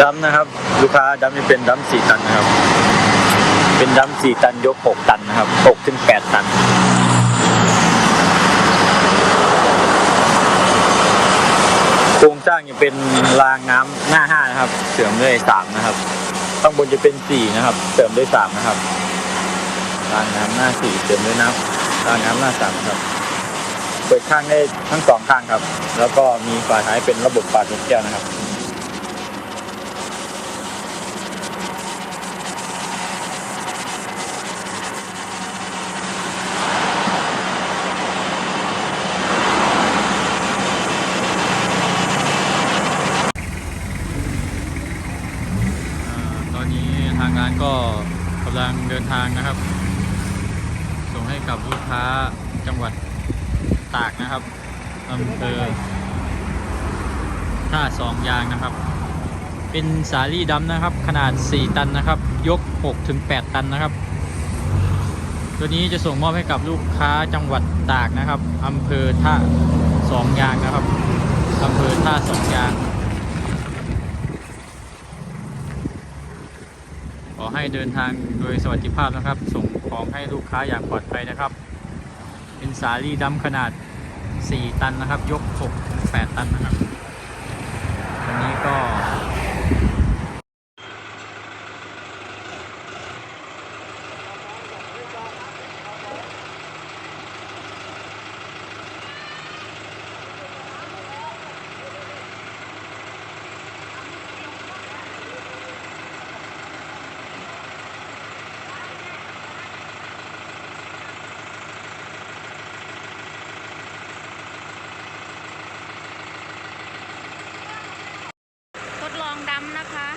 ดัมนะครับ ลูกค้าดัมนี่เป็นดัมสี่ตันนะครับ เป็นดัมสี่ตันยกหกตันนะครับหกถึงแปดตันโครงสร้างจะเป็นรางน้ำหน้าห้านะครับ เสริมด้วยสามนะครับข้างบนจะเป็นสี่นะครับ เสริมด้วยสามนะครับรางน้ำหน้าสี่เสริมด้วยน้ำรางน้ำหน้าสามครับเปิดข้างได้ทั้งสองข้างครับ แล้วก็มีฝาท้ายเป็นระบบปาดนกแก้วนะครับ ต อนนี้ทางร้านก็กำลังเดินทางนะครับ ส่งให้กับลูกค้าจังหวัดตากนะครับอำเภอท่าสองยางนะครับ เป็นสาลี่ดำนะครับ ขนาด 4 ตันนะครับ ยก6ถึง8ตันนะครับ ตัวนี้จะส่งมอบให้กับลูกค้าจังหวัดตากนะครับอำเภอท่าสองยางนะครับอำเภอท่าสองยาง ขอ ให้เดินทางโดยสวัสดิภาพนะครับ ส่งของให้ลูกค้าอย่างปลอดภัยนะครับ เป็นสาลี่ดำขนาด 4 ตันนะครับ ยก 6 8 ตันนะครับวันนี้ก็ำนะคะ